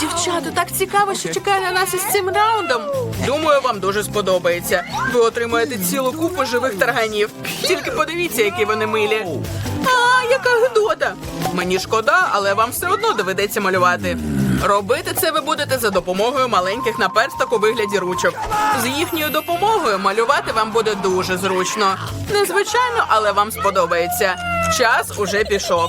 Дівчата, так цікаво, що чекає на нас із цим раундом. Думаю, вам дуже сподобається. Ви отримаєте цілу купу живих тарганів. Тільки подивіться, які вони милі. А, яка гидота! Мені шкода, але вам все одно доведеться малювати. Робити це ви будете за допомогою маленьких наперсток у вигляді ручок. З їхньою допомогою малювати вам буде дуже зручно. Незвичайно, але вам сподобається. Час уже пішов.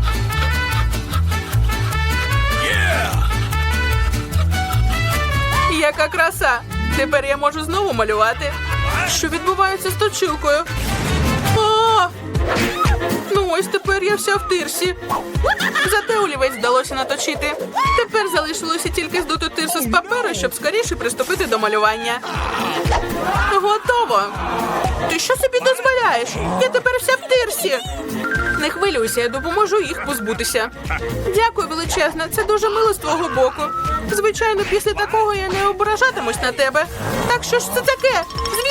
Яка краса! Тепер я можу знову малювати. Що відбувається з точилкою? А! Ну ось тепер я вся в тирсі. Зате олівець вдалося наточити. Тепер залишилося тільки здути тирсу з паперу, щоб скоріше приступити до малювання. Готово. Ти що собі дозволяєш? Я тепер вся в тирсі. Не хвилюйся, я допоможу їх позбутися. Дякую величезно, це дуже мило з твого боку. Звичайно, після такого я не ображатимусь на тебе. Так що ж це таке? Звідки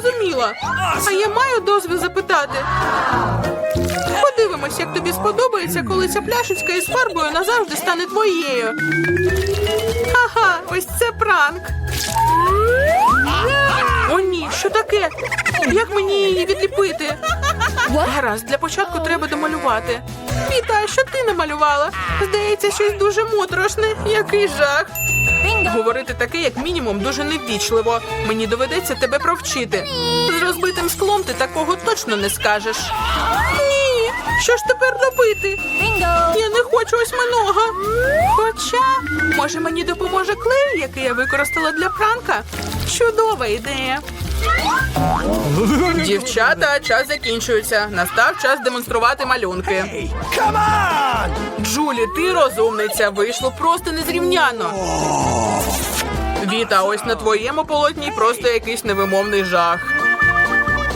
Зрозуміла. А я маю дозвіл запитати. Подивимось, як тобі сподобається, коли ця пляшечка із фарбою назавжди стане твоєю. Ага, ось це пранк. О, ні, що таке? Як мені її відліпити? Гаразд, для початку треба домалювати. Віта, що ти намалювала? Здається, щось дуже моторошне. Який жах. Говорити таке, як мінімум, дуже неввічливо. Мені доведеться тебе провчити. З розбитим склом ти такого точно не скажеш. Ні, що ж тепер робити? Я не хочу осьминога. Хоча, може, мені допоможе клей, який я використала для пранка? Чудова ідея. Дівчата, час закінчується. Настав час демонструвати малюнки. Джулі, ти розумниця. Вийшло просто незрівняно. Віта, ось на твоєму полотні просто якийсь невимовний жах.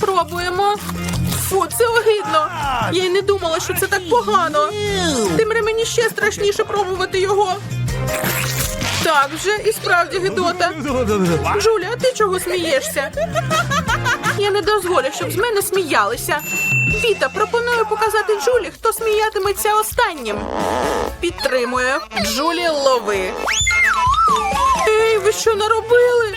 Спробуємо. Фу, це огидно. Я й не думала, що це так погано. Тимре мені ще страшніше пробувати його. Так вже і справді гидота. Джуля, ти чого смієшся? Я не дозволю, щоб з мене сміялися. Віта, пропоную показати Джулі, хто сміятиметься останнім. Підтримує. Джулі, лови. Ей, ви що наробили?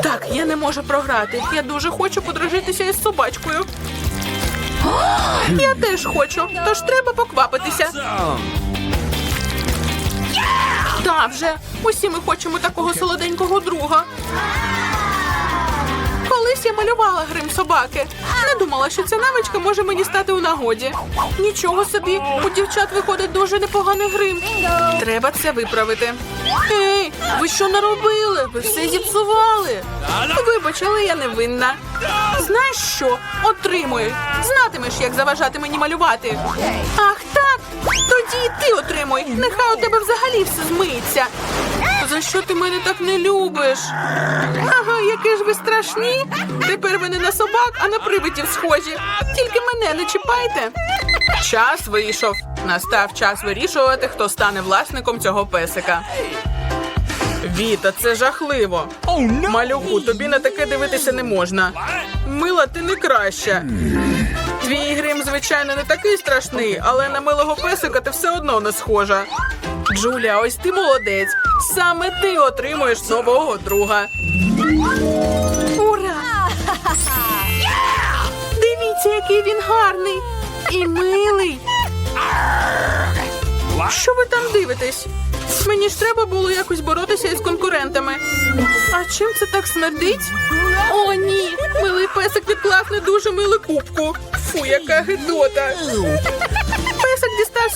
Так, я не можу програти. Я дуже хочу подружитися із собачкою. Я теж хочу, тож треба поквапитися. Та вже. Усі ми хочемо такого солоденького друга. Малювала грим собаки. Не думала, що ця навичка може мені стати у нагоді. Нічого собі, у дівчат виходить дуже непоганий грим. Треба це виправити. Ей, ви що наробили? Ви все зіпсували. Вибач, але я не винна. Знаєш що? Отримуй. Знатимеш, як заважати мені малювати. Ах, так. Тоді і ти отримуй. Нехай у тебе взагалі все змиється. За що ти мене так не любиш? Ага, які ж ви страшні. Тепер ви не на собак, а на привидів схожі. Тільки мене не чіпайте. Час вийшов. Настав час вирішувати, хто стане власником цього песика. Віта, це жахливо. Малюку, тобі на таке дивитися не можна. Мила, ти не краща. Твій грим, звичайно, не такий страшний, але на милого песика ти все одно не схожа. Джуля, ось ти молодець. Саме ти отримуєш нового друга. Ура! Дивіться, який він гарний і милий. Що ви там дивитесь? Мені ж треба було якось боротися із конкурентами. А чим це так смердить? О, ні! Милий песик відклав не дуже милу кубку. Фу, яка гидота.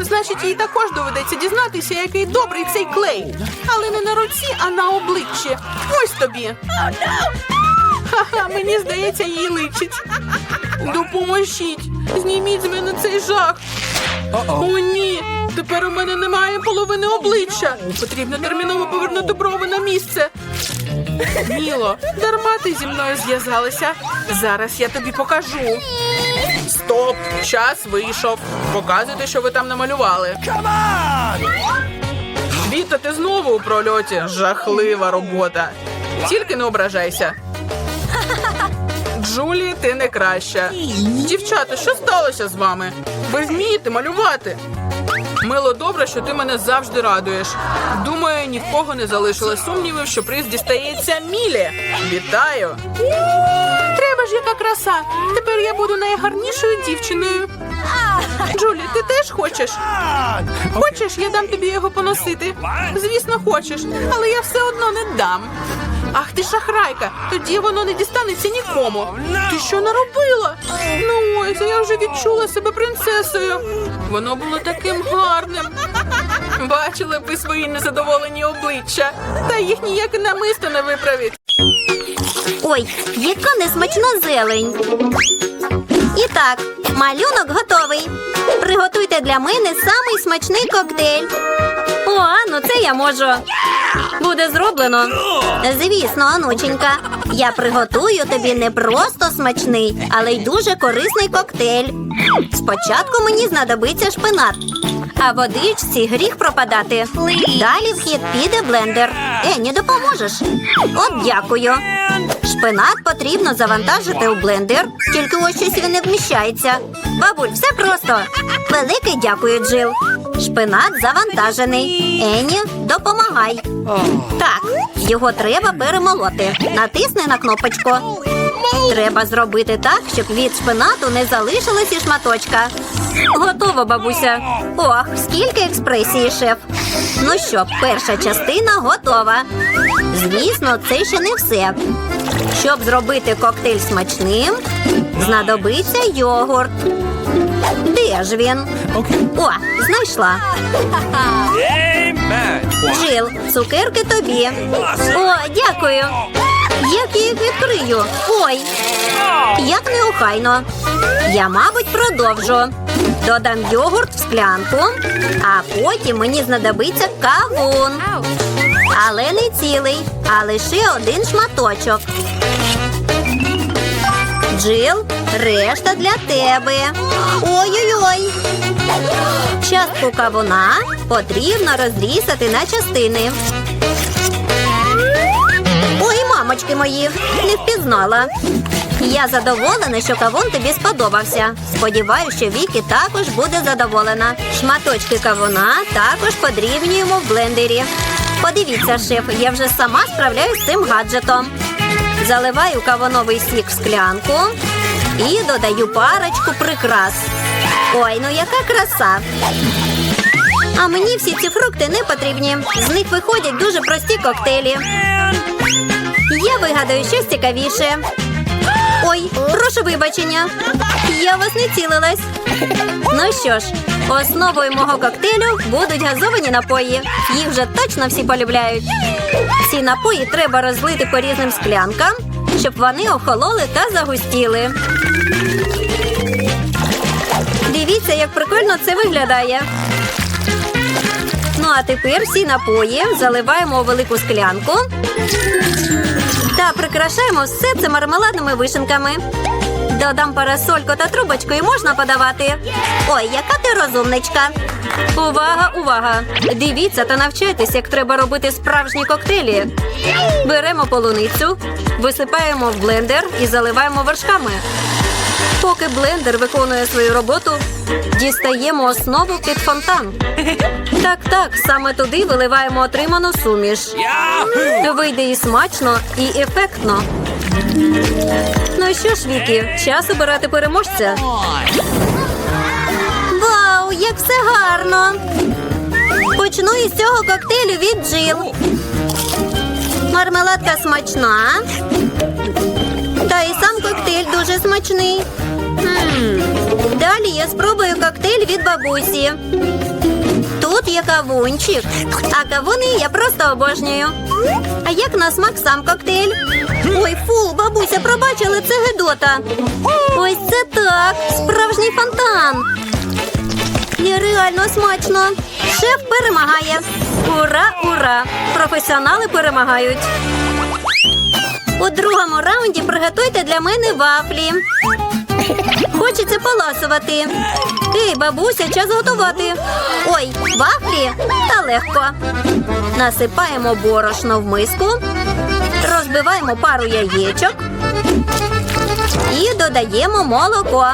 Значить, їй також доведеться дізнатися, який добрий цей клей. Але не на руці, а на обличчі. Ось тобі. Ха-ха, мені здається, їй личить. Допоможіть. Зніміть з мене цей жах. О, ні. Тепер у мене немає половини обличчя. Потрібно терміново повернути брови на місце. Міло, дарма ти зі мною зв'язалася. Зараз я тобі покажу. Стоп! Час вийшов. Показуйте, що ви там намалювали. Віта, ти знову у прольоті. Жахлива робота. Тільки не ображайся. Джулі, ти не краща. Дівчата, що сталося з вами? Ви вмієте малювати? Мило, добре, що ти мене завжди радуєш. Думаю, ні в кого не залишилось сумнівів, що приз дістається Мілі. Вітаю! Треба ж яка краса. Тепер я буду найгарнішою дівчиною. Джулі, ти теж хочеш? Хочеш, я дам тобі його поносити? Звісно, хочеш, але я все одно не дам. Ах ти шахрайка, тоді воно не дістанеться нікому. Ти що наробила? Ну ось, я вже відчула себе принцесою. Воно було таким гарним. Бачили б ви свої незадоволені обличчя, та їх ніяке намисто не виправить. Ой, яка несмачна зелень. І так, малюнок готовий. Приготуйте для мене самий смачний коктейль. О, ну це я можу. Буде зроблено. Звісно, онученька. Я приготую тобі не просто смачний, але й дуже корисний коктейль. Спочатку мені знадобиться шпинат. А водичці гріх пропадати. Далі в хід піде блендер. Ені, допоможеш? От дякую. Шпинат потрібно завантажити у блендер, тільки ось щось він не вміщається. Бабуль, все просто. Велике дякую, Джил. Шпинат завантажений. Ені, допомагай. Так, його треба перемолоти. Натисни на кнопочку. Треба зробити так, щоб від шпинату не залишилось і шматочка. Готово, бабуся. Ох, скільки експресії, шеф. Ну що, перша частина готова. Звісно, це ще не все. Щоб зробити коктейль смачним, знадобиться йогурт. Де ж він? О, знайшла. Джил, цукерки тобі. О, дякую. Як я їх відкрию? Ой, як неохайно. Я, мабуть, продовжу. Додам йогурт в склянку, а потім мені знадобиться кавун. Але не цілий, а лише один шматочок. Джил, решта для тебе. Ой-ой-ой. Частку кавуна потрібно розрізати на частини. Ой, мамочки мої, не впізнала. Я задоволена, що кавун тобі сподобався. Сподіваюся, що Вікі також буде задоволена. Шматочки кавуна також подрібнюємо в блендері. Подивіться, шеф, я вже сама справляюсь з цим гаджетом. Заливаю кавуновий сік в склянку і додаю парочку прикрас. Ой, ну яка краса! А мені всі ці фрукти не потрібні. З них виходять дуже прості коктейлі. Я вигадаю щось цікавіше. Ой, прошу вибачення. Я вас не цілилась. Ну що ж, основою мого коктейлю будуть газовані напої. Їх вже точно всі полюбляють. Ці напої треба розлити по різним склянкам, щоб вони охололи та загустіли. Дивіться, як прикольно це виглядає. Ну а тепер всі напої заливаємо у велику склянку та прикрашаємо все це мармеладними вишенками. Додам парасольку та трубочку і можна подавати. Ой, яка ти розумничка. Увага, увага! Дивіться та навчайтесь, як треба робити справжні коктейлі. Беремо полуницю, висипаємо в блендер і заливаємо вершками. Поки блендер виконує свою роботу, дістаємо основу під фонтан. Так, так, саме туди виливаємо отриману суміш. Вийде і смачно, і ефектно. Ну що ж, Вікі, час обирати переможця. Вау, як все гарно! Почну із цього коктейлю від Джил. Мармеладка смачна. Та і сам коктейль дуже смачний. Далі я спробую коктейль від бабусі. Тут є кавунчик, а кавуни я просто обожнюю. А як на смак сам коктейль? Ой, фу, бабуся, пробачили, це гидота. Ось це так, справжній фонтан. І реально смачно. Шеф перемагає. Ура, ура! Професіонали перемагають. У другому раунді приготуйте для мене вафлі. Хочеться поласувати. Ей, бабуся, час готувати. Ой, вафлі? Та легко. Насипаємо борошно в миску, розбиваємо пару яєчок і додаємо молоко.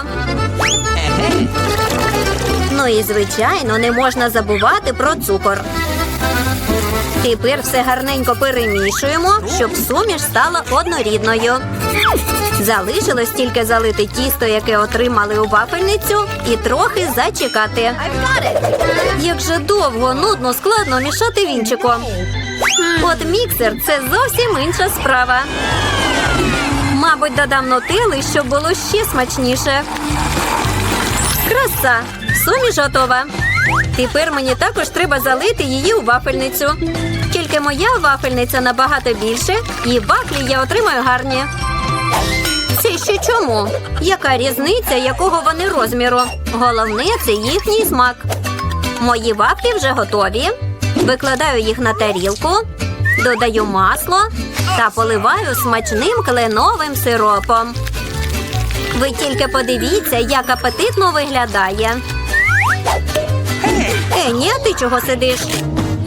Ну і звичайно, не можна забувати про цукор. Тепер все гарненько перемішуємо, щоб суміш стала однорідною. Залишилось тільки залити тісто, яке отримали у вафельницю, і трохи зачекати. Як же довго, нудно, складно мішати вінчиком. От міксер це зовсім інша справа. Мабуть, додам нутели, щоб було ще смачніше. Краса! Суміш готова. Тепер мені також треба залити її у вафельницю. Тільки моя вафельниця набагато більше, і вафлі я отримаю гарні. Це ще чому? Яка різниця, якого вони розміру? Головне це їхній смак. Мої вафлі вже готові. Викладаю їх на тарілку, додаю масло та поливаю смачним кленовим сиропом. Ви тільки подивіться, як апетитно виглядає. Ені, а ти чого сидиш?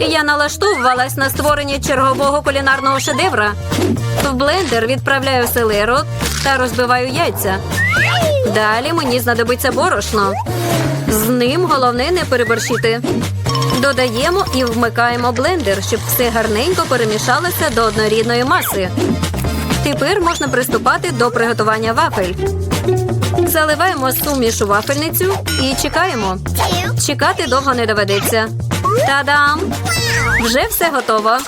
Я налаштовувалась на створення чергового кулінарного шедевра. В блендер відправляю селеру та розбиваю яйця. Далі мені знадобиться борошно. З ним головне не переборщити. Додаємо і вмикаємо блендер, щоб все гарненько перемішалося до однорідної маси. Тепер можна приступати до приготування вафель. Заливаємо суміш у вафельницю і чекаємо. Чекати довго не доведеться. Та-дам! Вже все готово.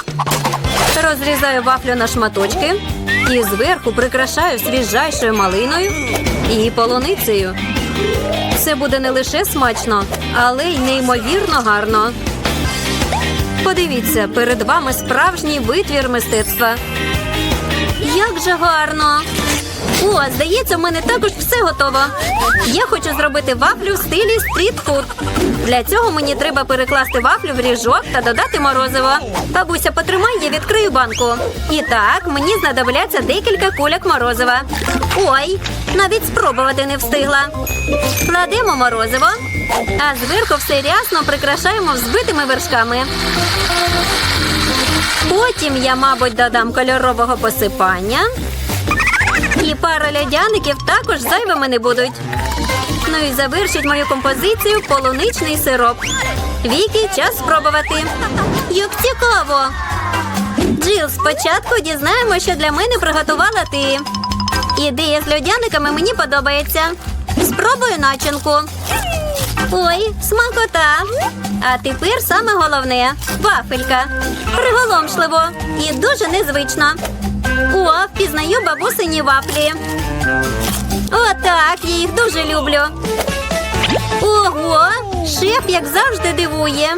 Розрізаю вафлю на шматочки і зверху прикрашаю свіжайшою малиною і полуницею. Це буде не лише смачно, але й неймовірно гарно. Подивіться, перед вами справжній витвір мистецтва. Як же гарно! О, здається, в мене також все готово. Я хочу зробити вафлю в стилі стрітфуд. Для цього мені треба перекласти вафлю в ріжок та додати морозиво. Бабуся, потримай, я відкрию банку. І так, мені знадобляться декілька кульок морозива. Ой, навіть спробувати не встигла. Кладемо морозиво, а зверху все рясно прикрашаємо взбитими вершками. Потім я, мабуть, додам кольорового посипання. І пара льодяників також зайвими не будуть. Ну і завершить мою композицію полуничний сироп. Вікі, час спробувати. Як цікаво. Джил, спочатку дізнаємо, що для мене приготувала ти. Ідея з льодяниками мені подобається. Спробую начинку. Ой, смакота. А тепер саме головне вафелька. Приголомшливо і дуже незвично. О, впізнаю бабусині вафлі. Отак, я їх дуже люблю. Ого, шеф, як завжди, дивує.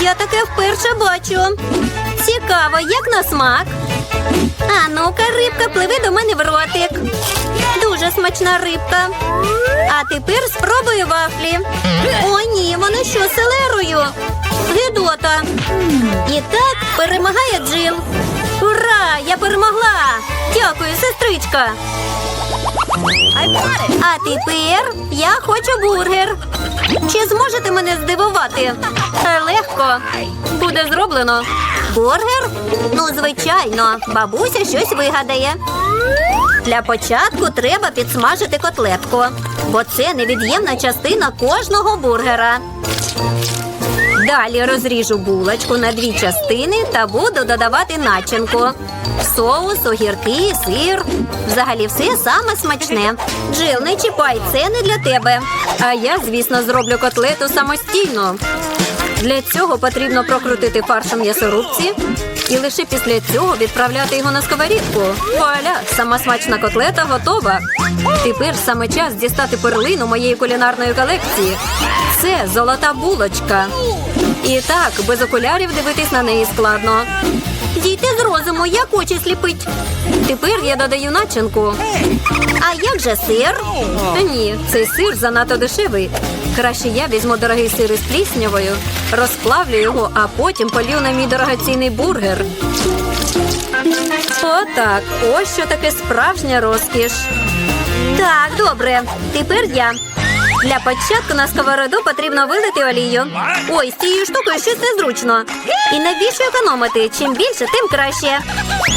Я таке вперше бачу. Цікаво, як на смак. А ну-ка, рибка, пливи до мене в ротик. Дуже смачна рибка. А тепер спробую вафлі. О, ні, вони що, селерою? Гидота. І так перемагає Джил. Я перемогла! Дякую, сестричка. А тепер я хочу бургер. Чи зможете мене здивувати? Легко. Буде зроблено. Бургер? Ну, звичайно, бабуся щось вигадає. Для початку треба підсмажити котлетку, бо це невід'ємна частина кожного бургера. Далі розріжу булочку на дві частини та буду додавати начинку. Соус, огірки, сир. Взагалі все саме смачне. Джил, не чіпай, це не для тебе. А я, звісно, зроблю котлету самостійно. Для цього потрібно прокрутити фаршем м'ясорубці і лише після цього відправляти його на сковорідку. Вуаля, сама смачна котлета готова. Тепер саме час дістати перлину моєї кулінарної колекції. Це золота булочка. І так, без окулярів дивитись на неї складно. Дійте з розуму, як очі сліпить. Тепер я додаю начинку. А як же сир? Ні, цей сир занадто дешевий. Краще я візьму дорогий сир із пліснявою, розплавлю його, а потім полью на мій дорогоцінний бургер. Отак, ось що таке справжня розкіш. Так, добре. Тепер я. Для початку на сковороду потрібно вилити олію. Ой, з цією штукою щось незручно. І навіщо економити? Чим більше, тим краще.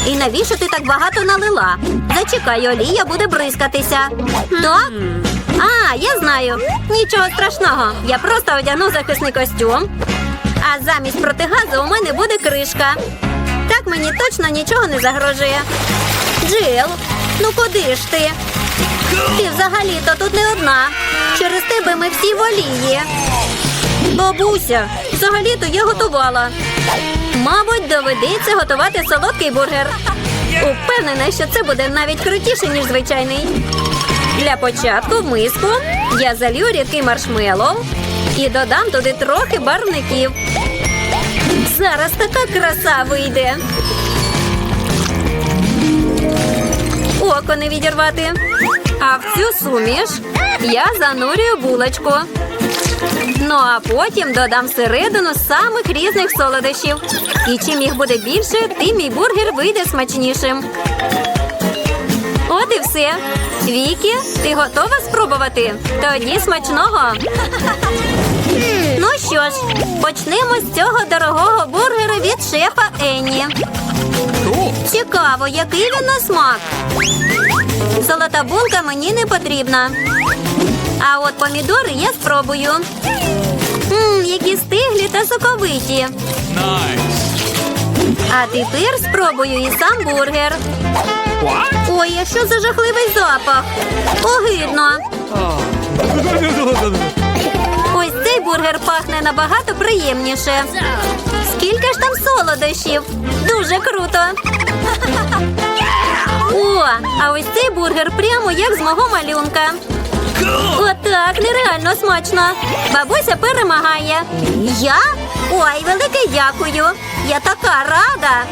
І навіщо ти так багато налила? Зачекай, олія буде бризкатися. Так? А, я знаю. Нічого страшного. Я просто одягну захисний костюм. А замість протигазу у мене буде кришка. Так мені точно нічого не загрожує. Джил, ну куди ж ти? Ти взагалі-то тут не одна. Через тебе ми всі в. Бабуся, взагалі-то я готувала. Мабуть, доведеться готувати солодкий бургер. Упевнена, що це буде навіть крутіше, ніж звичайний. Для початку в миску я залью рідкий маршмеллоу і додам туди трохи барвників. Зараз така краса вийде. Око не відірвати. А в цю суміш я занурюю булочку. Ну а потім додам всередину самих різних солодощів. І чим їх буде більше, тим мій бургер вийде смачнішим. От і все. Вікі, ти готова спробувати? Тоді смачного. Ну що ж, почнемо з цього дорогого бургера від шефа Енні. Цікаво, який він на смак. Золота булка мені не потрібна. А от помідори я спробую. Мм, які стиглі та соковиті. А тепер спробую і сам бургер. Ой, а що за жахливий запах? Огидно. Ось цей бургер пахне набагато приємніше. Скільки ж там солодощів? Дуже круто. О, а ось цей бургер прямо як з мого малюнка. Отак, нереально смачно. Бабуся перемагає. Я? Ой, велике дякую. Я така рада.